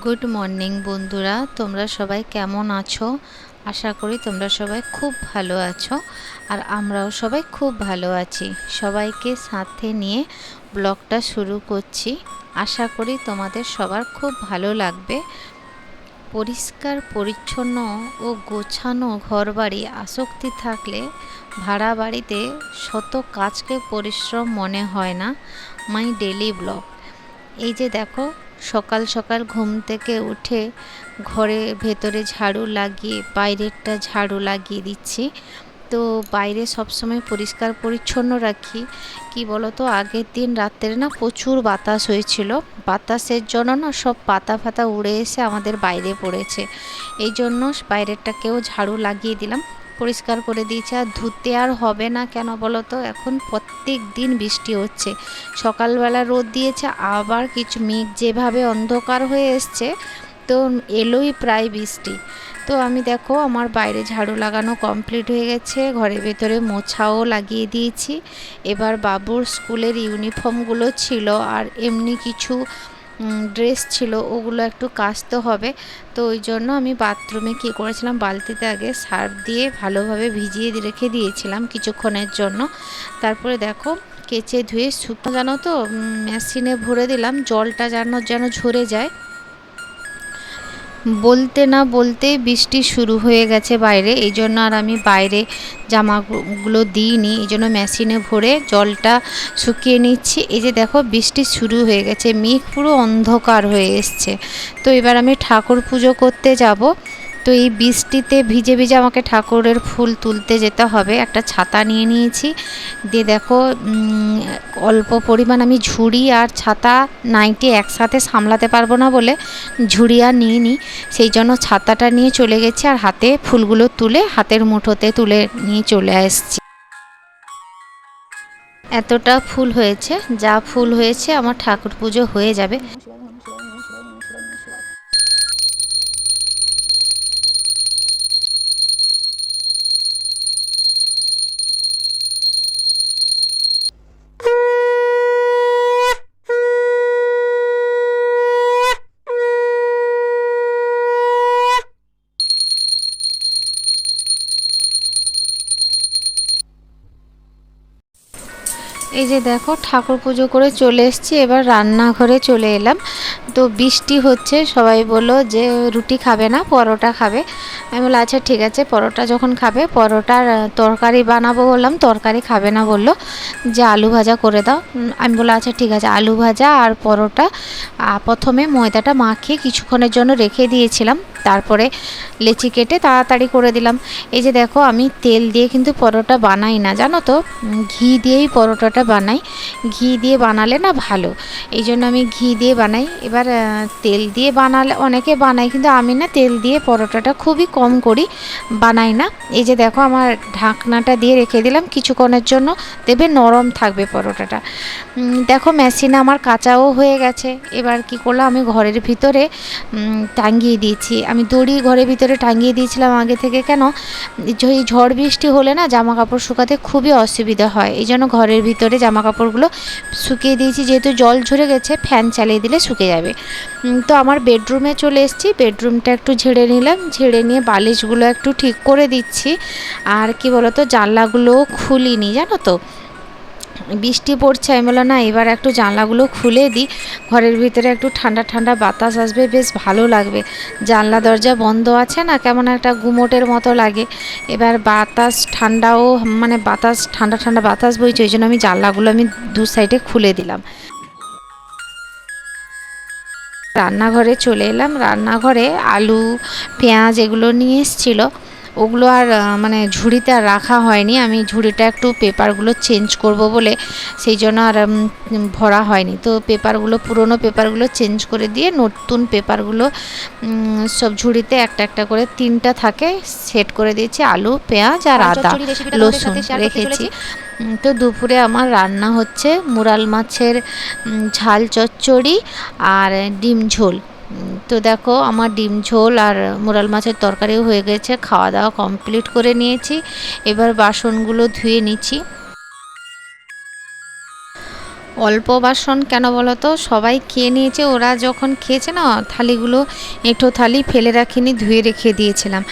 Good morning বন্ধুরা। তোমরা সবাই কেমন আছো? আশা করি তোমরা সবাই খুব ভালো আছো, আর আমরাও সবাই খুব ভালো আছি। সবাইকে সাথে নিয়ে ব্লগটা শুরু করছি। আশা করি তোমাদের সবার খুব ভালো লাগবে। পরিষ্কার, পরিচ্ছন্ন ও গোছানো ঘরবাড়ি আসক্তি থাকলে ভাড়া বাড়িতে শত কাজকে পরিশ্রম মনে হয় না। মাই ডেলি ব্লগ এই যে দেখো সকাল সকাল ঘুম থেকে উঠে ঘরে ভেতরে ঝাড়ু লাগিয়ে, বাইরেরটা ঝাড়ু লাগিয়ে দিচ্ছি। তো বাইরে সবসময় পরিষ্কার পরিচ্ছন্ন রাখি। কি বলতো, আগের দিন রাত্রে না প্রচুর বাতাস হয়েছিল। বাতাসের জন্য না সব পাতা ফাতা উড়ে এসে আমাদের বাইরে পড়েছে। এই জন্য বাইরেরটাকেও ঝাড়ু লাগিয়ে দিলাম। পরিষ্কার করে দিয়েছে। আর ধুতে আর হবে না কেন বলো তো? এখন প্রত্যেক দিন বৃষ্টি হচ্ছে। সকালবেলা রোদ দিয়েছে, আবার কিছু মেঘ যেভাবে অন্ধকার হয়ে এসছে, তো এলোই প্রায় বৃষ্টি। তো আমি দেখো, আমার বাইরে ঝাড়ু লাগানো কমপ্লিট হয়ে গেছে। ঘরের ভেতরে মোছাও লাগিয়ে দিয়েছি। এবার বাবুর স্কুলের ইউনিফর্মগুলো ছিল, আর এমনি কিছু ড্রেস ছিল, ওগুলো একটু কাচতে হবে। তো ওই জন্য আমি বাথরুমে কী করেছিলাম, বালতিতে আগে সার্ফ দিয়ে ভালোভাবে ভিজিয়ে রেখে দিয়েছিলাম কিছুক্ষণের জন্য। তারপরে দেখো, কেচে ধুয়ে শুকনো জানো তো মেশিনে ভরে দিলাম, জলটা যেন যেন ঝরে যায়। বলতে না বলতে বৃষ্টি শুরু হয়ে গেছে বাইরে, এই জন্য আর আমি বাইরে জামাগুলো দিইনি, এই জন্য মেশিনে ভরে জলটা শুকিয়ে নিচ্ছি। এই যে দেখো, বৃষ্টি শুরু হয়ে গেছে, মেঘ পুরো অন্ধকার হয়ে এসছে। তো এবার আমি ঠাকুর পুজো করতে যাব। তো এই বৃষ্টিতে ভিজে ভিজে আমাকে ঠাকুরের ফুল তুলতে যেতে হবে। একটা ছাতা নিয়ে নিয়েছি। দিয়ে দেখো অল্প পরিমাণ আমি ঝুড়ি আর ছাতা নাইটি একসাথে সামলাতে পারব না বলে ঝুড়ি আর নিয়ে নিই সেই জন্য ছাতাটা নিয়ে চলে গেছি আর হাতে ফুলগুলো তুলে হাতের মুঠোতে তুলে নিয়ে চলে আসছি। এতটা ফুল হয়েছে, যা ফুল হয়েছে আমার ঠাকুর পুজো হয়ে যাবে। এই যে দেখো ঠাকুর পুজো করে চলে এসেছি, এবার রান্নাঘরে চলে এলাম। তো বৃষ্টি হচ্ছে, সবাই বলল যে রুটি খাবে না, পরোটা খাবে। আমি বললাম আচ্ছা ঠিক আছে, পরোটা যখন খাবে, পরোটার তরকারি বানাবো বললাম, তরকারি খাবে না বলল, যে আলু ভাজা করে দাও। আমি বললাম আচ্ছা ঠিক আছে, আলু ভাজা আর পরোটা। প্রথমে ময়দাটা মাখিয়ে কিছুক্ষণের জন্য রেখে দিয়েছিলাম। তারপরে লেচি কেটে তাড়াতাড়ি করে দিলাম। এই যে দেখো, আমি তেল দিয়ে কিন্তু পরোটা বানাই না, জানো তো? ঘি দিয়েই পরোটাটা বানাই। ঘি দিয়ে বানালে না ভালো। এই জন্য আমি ঘি দিয়ে বানাই। এবার তেল দিয়ে বানালে, অনেকে বানাই কিন্তু আমি না তেল দিয়ে পরোটাটা খুবই কম করি, বানাই না। এই যে দেখো, আমার ঢাকনাটা দিয়ে রেখে দিলাম, কিছুক্ষণের জন্য দেবে, নরম থাকবে পরোটাটা। দেখো, মেশিনে আমার কাঁচাও হয়ে গেছে। এবার কি করলাম, আমি ঘরের ভিতরে টাঙ্গিয়ে দিয়েছি। দড়ি ঘরের ভিতরে টাঙিয়ে দিয়েছিলাম আগে থেকে। কেন? এই ঝড় বৃষ্টি হলে না জামা কাপড় শুকাতে খুবই অসুবিধা হয়। এই জন্য ঘরের ভিতরে জামা কাপড়গুলো শুকিয়ে দিয়েছি। যেহেতু জল ঝরে গেছে, ফ্যান চালিয়ে দিলে শুকে যাবে। তো আমার বেডরুমে চলে এসেছি। বেডরুমটা একটু ঝেড়ে নিলাম। ঝেড়ে নিয়ে বালিশগুলো একটু ঠিক করে দিচ্ছি। আর কি বলতো, জানলাগুলোও খুলিনি, জানো তো? বৃষ্টি পড়ছে, আমি বললাম, না, এবার একটু জানলাগুলো খুলে দিই। ঘরের ভিতরে একটু ঠান্ডা ঠান্ডা বাতাস আসবে, বেশ ভালো লাগবে। জানলা, দরজা বন্ধ আছে না? কেমন একটা গুমোটের মতো লাগে। এবার বাতাস ঠান্ডাও মানে বাতাস, ঠান্ডা ঠান্ডা বাতাস বইছে, ওই জন্য আমি জানলাগুলো আমি দু সাইডে খুলে দিলাম। রান্নাঘরে চলে এলাম। রান্নাঘরে আলু, পেঁয়াজ এগুলো নিয়ে এসেছিল। ওগুলো আর মানে ঝুড়িতে আর রাখা হয়নি। আমি ঝুড়িটা একটু পেপারগুলো চেঞ্জ করব বলে সেই জন্য আর ভরা হয়নি। তো পেপারগুলো পুরনো পেপারগুলো চেঞ্জ করে দিয়ে নতুন পেপারগুলো সব ঝুড়িতে একটা একটা করে তিনটা থাকে সেট করে দিয়েছি আলু পেঁয়াজ আর আদা লসুন রেখেছি। তো দুপুরে আমার রান্না হচ্ছে মুরাল মাছের ঝাল চচ্চড়ি আর ডিম ঝোল। তো দেখো, আমার ডিম ঝোল আর মোরাল মাছের তরকারিও হয়ে গেছে। খাওয়া দাওয়া কমপ্লিট করে নিয়েছি। এবার বাসনগুলো ধুয়ে নিচ্ছি। অল্প বাসন কেন বলো তো সবাই খেয়ে নিয়েছে। ওরা যখন খেয়েছে না, থালিগুলো এঁঠো থালি ফেলে রাখিনি, ধুয়ে রেখে দিয়েছিলাম।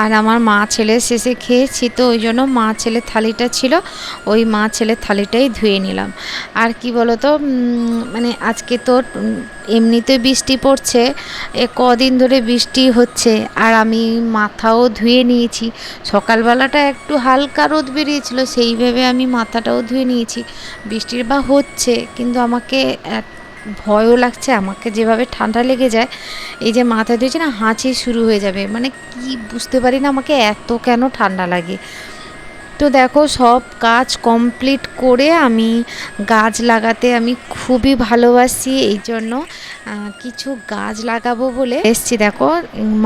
আর আমার মা ছেলে শেষে খেয়েছি তো, ওই জন্য মা ছেলের থালিটা ছিল, ওই মা ছেলের থালিটাই ধুয়ে নিলাম। আর কি বলো তো মানে আজকে তো এমনিতে বৃষ্টি পড়ছে, এ কদিন ধরে বৃষ্টি হচ্ছে, আর আমি মাথাও ধুয়ে নিয়েছি। সকালবেলাটা একটু হালকা রোদ বেরিয়েছিল, সেই ভেবে আমি মাথাটাও ধুয়ে নিয়েছি। বৃষ্টির বা হচ্ছে, কিন্তু আমাকে ভয়ও লাগছে, আমাকে যেভাবে ঠান্ডা লেগে যায়, এই যে মাথা ধুয়েছে না, হাঁচি শুরু হয়ে যাবে। মানে কি বুঝতে পারি না আমাকে এত কেন ঠান্ডা লাগে। তো দেখো সব কাজ কমপ্লিট করে আমি গাছ লাগাতে আমি খুবই ভালোবাসি এই জন্য কিছু গাছ লাগাবো বলে এসছি। দেখো,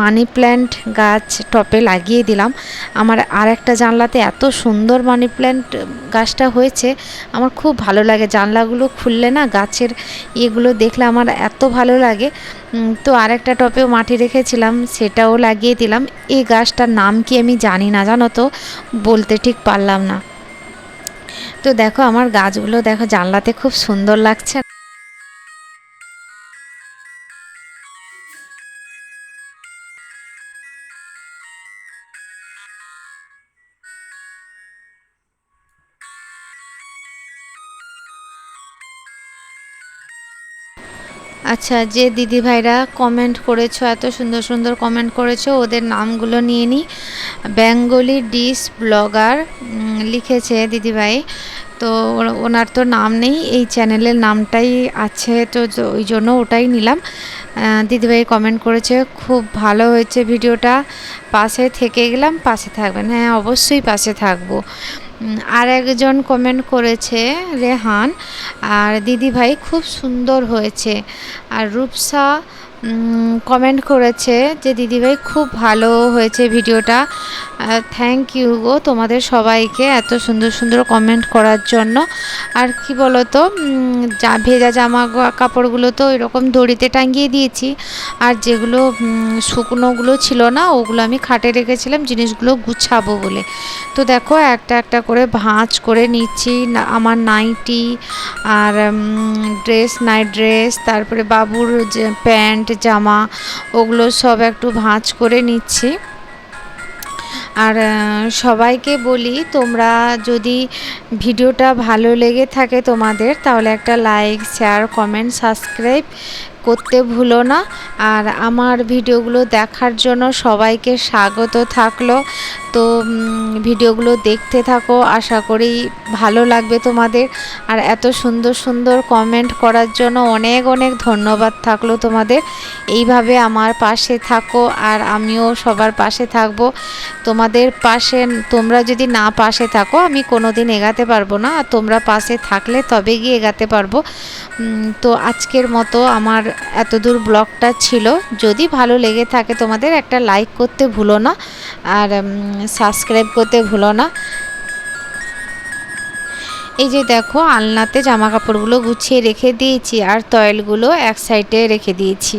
মানি প্ল্যান্ট গাছ টপে লাগিয়ে দিলাম। আমার আর একটা জানলাতে এত সুন্দর মানি প্ল্যান্ট গাছটা হয়েছে। আমার খুব ভালো লাগে। জানলাগুলো খুললে না গাছের ইয়েগুলো দেখলে আমার এত ভালো লাগে। তো আরেকটা টপেও মাটি রেখেছিলাম, সেটাও লাগিয়ে দিলাম। এই গাছটার নাম কি আমি জানি না, জানো তো? বলতে ঠিক পারলাম না। তো দেখো, আমার গাছগুলো দেখো, জানলাতে খুব সুন্দর লাগছে। আচ্ছা যে দিদি ভাইরা কমেন্ট করেছ, এত সুন্দর সুন্দর কমেন্ট করেছ, ওদের নামগুলো নিয়ে নিই বেঙ্গলি ডিশ ব্লগার লিখেছে দিদিভাই। তো ওনার তো নাম নেই, এই চ্যানেলের নামটাই আছে, তো ওই জন্য ওটাই নিলাম। দিদিভাই কমেন্ট করেছে, খুব ভালো হয়েছে ভিডিওটা। পাশে থেকে গেলাম, পাশে থাকবেন। হ্যাঁ অবশ্যই পাশে থাকব। আর একজন কমেন্ট করেছে রেহান আর দিদিভাই খুব সুন্দর হয়েছে। আর রূপসা কমেন্ট করেছে যে, দিদিভাই, খুব ভালো হয়েছে ভিডিওটা। থ্যাংক ইউ গো তোমাদের সবাইকে এত সুন্দর সুন্দর কমেন্ট করার জন্য। আর কি বলো তো যা, ভেজা জামা কাপড়গুলো তো এরকম দড়িতে টাঙ্গিয়ে দিয়েছি। আর যেগুলো শুকনোগুলো ছিল না, ওগুলো আমি খাটে রেখেছিলাম, জিনিসগুলো গুছাবো বলে। তো দেখো, একটা একটা করে ভাঁজ করে নিচ্ছি। আমার নাইটি আর ড্রেস নাইট ড্রেস তারপরে বাবুর যে, প্যান্ট জামা ওগুলো সব একটু ভাঁজ করে নিচ্ছি। আর সবাইকে বলি, তোমরা যদি ভিডিওটা ভালো লেগে থাকে তোমাদের, তাহলে একটা লাইক, শেয়ার, কমেন্ট, সাবস্ক্রাইব করতে ভুলো না। আর আমার ভিডিওগুলো দেখার জন্য সবাইকে স্বাগত থাকল। তো ভিডিওগুলো দেখতে থাকো, আশা করি ভালো লাগবে তোমাদের। আর এত সুন্দর সুন্দর কমেন্ট করার জন্য অনেক অনেক ধন্যবাদ থাকল তোমাদের। এইভাবে আমার পাশে থাকো আর আমিও সবার পাশে থাকব। তোমাদের পাশে, তোমরা যদি না পাশে থাকো, আমি কোনো দিন এগাতে পারব না। আর তোমরা পাশে থাকলে তবে গিয়ে এগাতে পারব। তো আজকের মতো আমার এত দূর ব্লগটা ছিল। যদি ভালো লেগে থাকে তোমাদের, একটা লাইক করতে ভুলো না, আর সাবস্ক্রাইব করতে ভুলো না। এই যে দেখো, আলনাতে জামা কাপড়গুলো গুছিয়ে রেখে দিয়েছি, আর তয়েলগুলো এক সাইডে রেখে দিয়েছি।